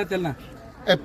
त्यांना?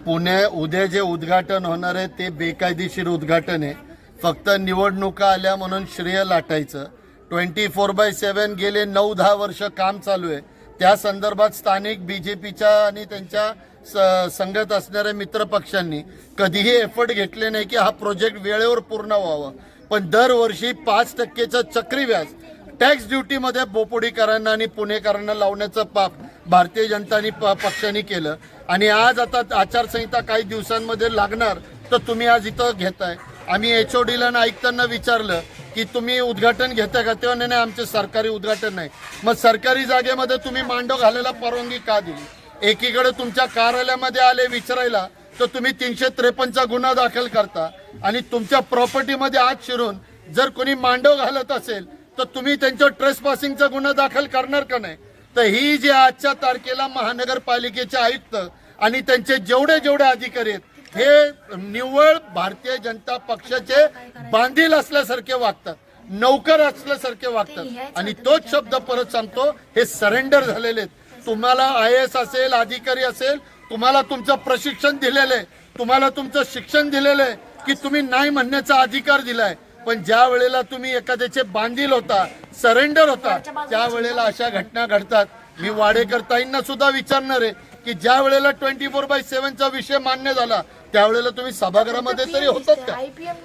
पुणे उद्या जे उद्घाटन होणार आहे ते बेकायदेशीर उद्घाटन आहे. फक्त निवडणुका आल्या म्हणून श्रेय लाटायचं. ट्वेंटी फोर बाय सेवन गेले नऊ दहा वर्ष काम चालू आहे. त्या संदर्भात स्थानिक बीजेपीच्या आणि त्यांच्या संगत असणाऱ्या मित्र पक्षांनी कधीही एफर्ट घेतले नाही की हा प्रोजेक्ट वेळेवर पूर्ण व्हावा. पण दरवर्षी पाच टक्केचं चक्रीव्याज टॅक्स ड्युटीमध्ये बोपोडीकरांना आणि पुणेकरांना लावण्याचं पाप भारतीय जनता प- पक्षाने केलं. आणि आज आता आचारसंहिता काही दिवसांमध्ये लागणार तर तुम्ही आज इथं घेताय. आम्ही एच ओ डीला ऐकताना विचारलं की तुम्ही उद्घाटन घेता का? तेव्हा नाही नाही, आमचे सरकारी उद्घाटन नाही. मग सरकारी जागेमध्ये तुम्ही मांडव घालायला परवानगी का दिली? एकीकडे तुमच्या कार्यालयामध्ये आले विचारायला तर तुम्ही तीनशे त्रेपन्नचा गुन्हा दाखल करता. आणि तुमच्या प्रॉपर्टीमध्ये आत शिरून जर कोणी मांडव घालत असेल तर तुम्ही त्यांच्यावर ट्रेस पासिंगचा गुन्हा दाखल करणार का नाही? तर ही जी आजच्या तारखेला महानगरपालिकेचे आयुक्त आणि त्यांचे जेवढे जेवढे अधिकारी आहेत हे निव्वळ भारतीय जनता पक्षाचे बांधील असल्यासारखे वागतात नौकर असल्यासारखे वागतात. आणि तोच शब्द परत सांगतो हे सरेंडर झालेले आहेत. तुम्हाला आय एस असेल अधिकारी असेल तुम्हाला तुमचं प्रशिक्षण दिलेलं आहे. तुम्हाला तुमचं शिक्षण दिलेलं आहे की तुम्ही नाही म्हणण्याचा अधिकार दिलाय. पण ज्या वेळेला तुम्ही एखाद्याचे बांधील होता सरेंडर होता त्या वेळेला अशा घटना घडतात. मी वाडेकर ताईंना सुद्धा विचारणार आहे की ज्या वेळेला ट्वेंटी फोर बाय सेव्हनचा विषय मान्य झाला त्यावेळेला तुम्ही सभागृहामध्ये तरी होतात का?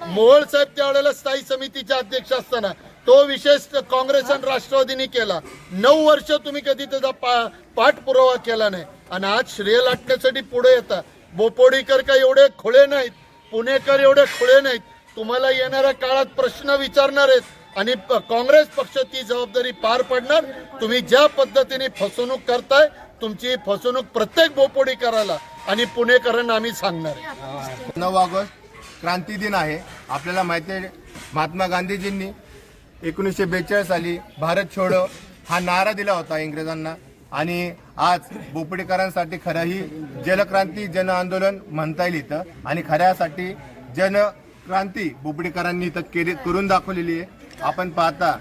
मोहोळ साहेब त्यावेळेला स्थायी समितीचे अध्यक्ष असताना तो विषय काँग्रेस आणि राष्ट्रवादीने केला. नऊ वर्ष तुम्ही कधी त्याचा पा- पाठपुरावा केला नाही. आणि आज श्रेय लाटण्यासाठी पुढे येतात बोपोडीकर काय एवढे खुळे नाहीत. पुणेकर एवढे खुळे नाहीत. तुम्हाला येणाऱ्या काळात प्रश्न विचारणार आहेत आणि प- काँग्रेस पक्ष ती जबाबदारी पार पडणार. तुम्ही ज्या पद्धतीने फसवणूक करताय तुमची फसवणूक प्रत्येक बोपोडीकराला आणि पुणेकरांना आम्ही सांगणार नऊ ऑगस्ट क्रांती दिन आहे. आपल्याला माहिती आहे महात्मा गांधीजींनी एकोणीसशे बेचाळीस साली भारत छोडो हा नारा दिला होता इंग्रजांना. आणि आज बोपडेकरांसाठी खरं ही जलक्रांती जन आंदोलन म्हणता येईल इथं. आणि खऱ्यासाठी जन क्रांती बोपडेकरांनी इथं केली करून दाखवलेली आहे. आपण पाहता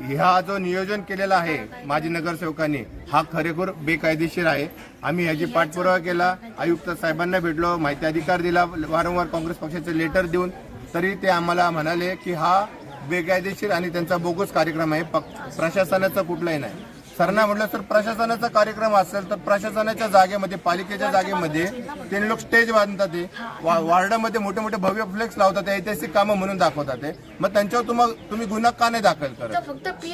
ह्या जो नियोजन केलेला आहे माजी नगरसेवकांनी हा खरेखर बेकायदेशीर आहे. आम्ही ह्याची पाठपुरावा केला. आयुक्त साहेबांना भेटलो माहिती अधिकार दिला वारंवार काँग्रेस पक्षाचे लेटर देऊन. तरी ते आम्हाला म्हणाले की हा बेकायदेशीर आणि त्यांचा बोगस कार्यक्रम आहे. पक- प्रशासनाचा कुठलाही नाही. सरना म्हटलं तर प्रशासनाचा कार्यक्रम असेल तर प्रशासनाच्या जागेमध्ये पालिकेच्या जागेमध्ये ते लोक स्टेज बांधतात ते. वा- वार्डामध्ये मोठे मोठे भव्य फ्लेक्स लावतात ऐतिहासिक कामं म्हणून दाखवतात ते. मग त्यांच्यावर तुम्हाला तुम्ही गुन्हा का नाही दाखल करत?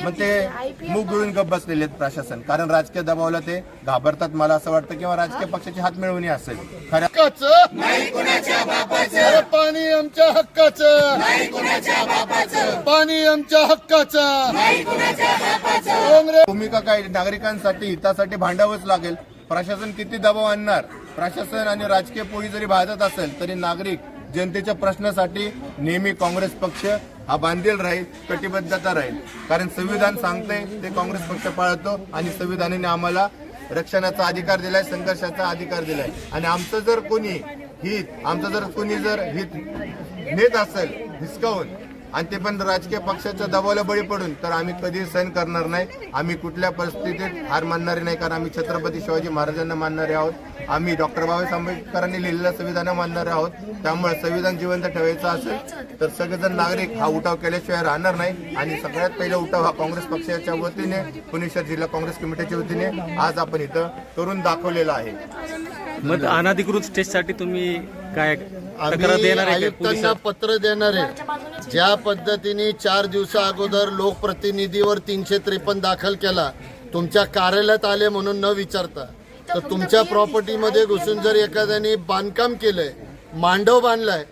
मग ते मूग गिळून गप बसलेले आहेत प्रशासन. कारण राजकीय दबावला ते घाबरतात मला असं वाटतं किंवा राजकीय पक्षाची हात मिळवणी असेल. खऱ्या पाणी आमच्या हक्काचं. पाणी आमच्या हक्काचं. भूमिका काय नागरिकांसाठी हितासाठी भांडावंच लागेल. प्रशासन किती दबाव आणणार? प्रशासन आणि राजकीय पोळी जरी भाजत असेल तरी नागरिक जनतेच्या प्रश्नासाठी नेहमी काँग्रेस पक्ष हा बांधील राहील कटिबद्धता राहील. कारण संविधान सांगते ते काँग्रेस पक्ष पाळतो आणि संविधानाने आम्हाला रक्षणाचा अधिकार दिलाय संघर्षाचा अधिकार दिलाय. आणि आमचं जर कोणी हित आमचं जर कोणी जर हित नेत असेल हिसकावून आणि ते पण राजकीय पक्षाच्या दबावाला बळी पडून. तर आम्ही कधी सहन करणार नाही. आम्ही कुठल्या परिस्थितीत हार मानणारे नाही कारण आम्ही छत्रपती शिवाजी महाराजांना मानणारे आहोत. आम्ही डॉक्टर बाबासाहेब आंबेडकरांनी लिहिलेलं संविधान मानणारे आहोत. त्यामुळे संविधान जिवंत ठेवायचं असेल तर सगळेजण नागरिक हा उठाव केल्याशिवाय राहणार नाही. आणि सगळ्यात पहिला उठाव हा काँग्रेस पक्षाच्या वतीने पुणे शहर जिल्हा काँग्रेस कमिटीच्या वतीने आज आपण इथं करून दाखवलेला आहे. मग अनाधिकृत स्टेजसाठी तुम्ही काय तक्रार आम्ही देणार आहे का आयुक्तांना पोलिसात? पत्र देणार आहे. ज्या पद्धतीने चार दिवसा अगोदर लोकप्रतिनिधीवर तीनशे त्रेपन्न दाखल केला तुमच्या कार्यालयात आले म्हणून न विचारता. तर तुमच्या प्रॉपर्टीमध्ये घुसून जर एखाद्याने बांधकाम केलंय मांडव बांधलाय